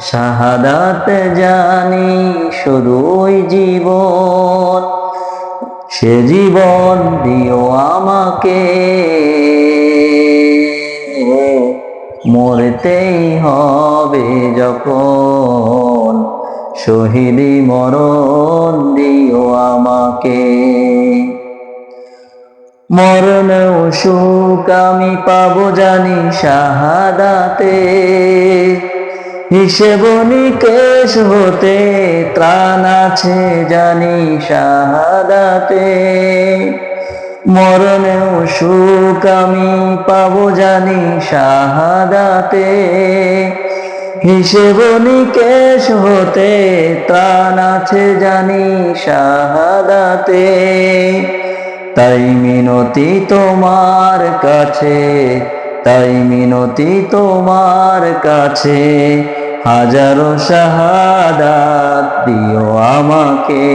শাহাদাত জানি শুধুই জীবন। সে জীবন দিও আমাকে। মরতেই হবে যখন। শহীদি মরণ দিও আমাকে। মরণেও সুখ আমি পাবো জানি শাহাদাতে। হিসেব নিকেশ হতে ত্রাণ আছে জানি শাহাদাতে। মরণেও সুখ আমি পাবো জানি শাহাদাতে। হিসেব নিকেশ হতে ত্রাণ আছে জানি শাহাদাতে। তাই মিনতি তোমার কাছে, তাই মিনতি তোমার কাছে। হাজারো শাহাদাত দিও আমাকে।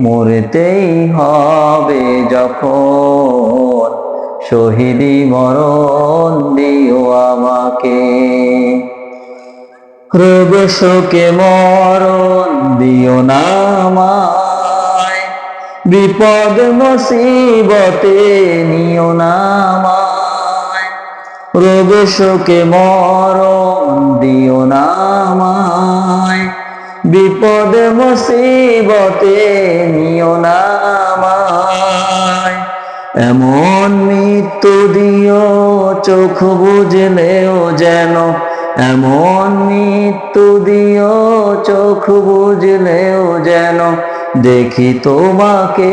মরতেই হবে যখন শহীদি মরণ দিও আমাকে। রোগ শোকে মরণ দিও না আমায়। বিপদ মুসিবতে নিও না আমায়। রোগ শোকে মরণ দিও না আমায়। বিপদ মুসিবতে নিও না এমন মৃত্যু দিও, চোখ বুঝলেও যেন। এমন মৃত্যু দিও, চোখ বুঝলেও যেন। দেখি তোমাকে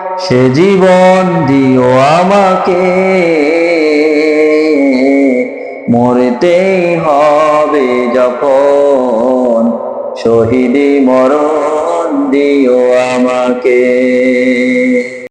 সে জীবন দিও আমাকে। মরতেই হবে যখন শহীদি মরণ দিও আমাকে।